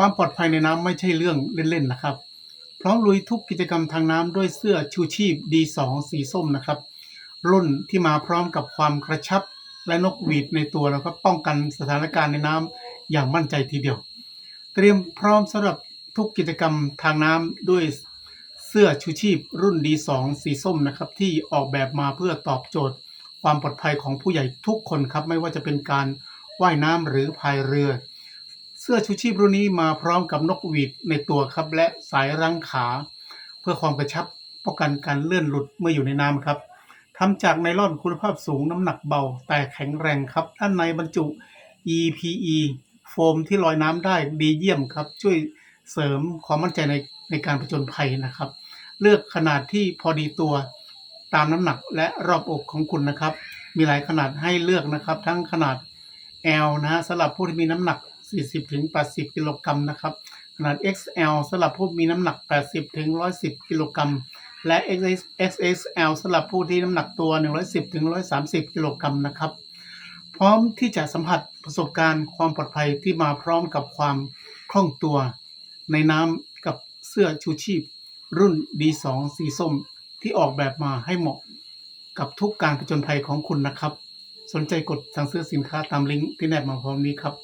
ความปลอดภัยในน้ำไม่ใช่เรื่องเล่นๆนะครับ พร้อมลุยทุกกิจกรรมทางน้ำด้วยเสื้อชูชีพ D2 สีส้มนะครับรุ่นที่มาพร้อมกับความกระชับและนกหวีดในตัวแล้วก็ป้องกันสถานการณ์ในน้ำอย่างมั่นใจทีเดียว เตรียมพร้อมสำหรับทุกกิจกรรมทางน้ำด้วยเสื้อชูชีพรุ่น D2 สีส้มนะครับที่ออกแบบมาเพื่อตอบโจทย์ ความปลอดภัยของผู้ใหญ่ทุกคนครับ ไม่ว่าจะเป็นการว่ายน้ำหรือพายเรือ สื้อชูชีพรุ่นนี้มาพร้อมกับนกหวีดในตัวครับ และสายรั้งขา เพื่อความกระชับป้องกันการเลื่อนหลุดเมื่ออยู่ในน้ำครับทำจากไนลอนคุณภาพสูงน้ำหนักเบา แต่แข็งแรงครับ ด้านในบรรจุ EPE โฟมที่ลอยน้ำได้ดีเยี่ยมครับ ช่วยเสริมความมั่นใจในในการผจญภัยนะครับ เลือกขนาดที่พอดีตัวตามน้ำหนักและรอบอกของคุณนะครับ มีหลายขนาดให้เลือกนะครับ ทั้งขนาด L นะฮะสำหรับผู้ที่มีน้ำหนัก 40-80 กิโลกรัมนะครับ ขนาด XL สำหรับผู้มีน้ำหนัก 80-110 กิโลกรัม และ XXL สำหรับผู้ที่น้ำหนักตัว 110-130 กิโลกรัมนะครับ พร้อมที่จะสัมผัสประสบการณ์ความปลอดภัยที่มาพร้อมกับความคล่องตัว ในน้ำกับเสื้อชูชีพ รุ่น D2 สีส้มที่ออกแบบมาให้เหมาะกับทุกการผจญภัยของคุณนะครับ สนใจกดสั่งซื้อสินค้าตามลิงก์ที่แนบมาพร้อมนี้ครับ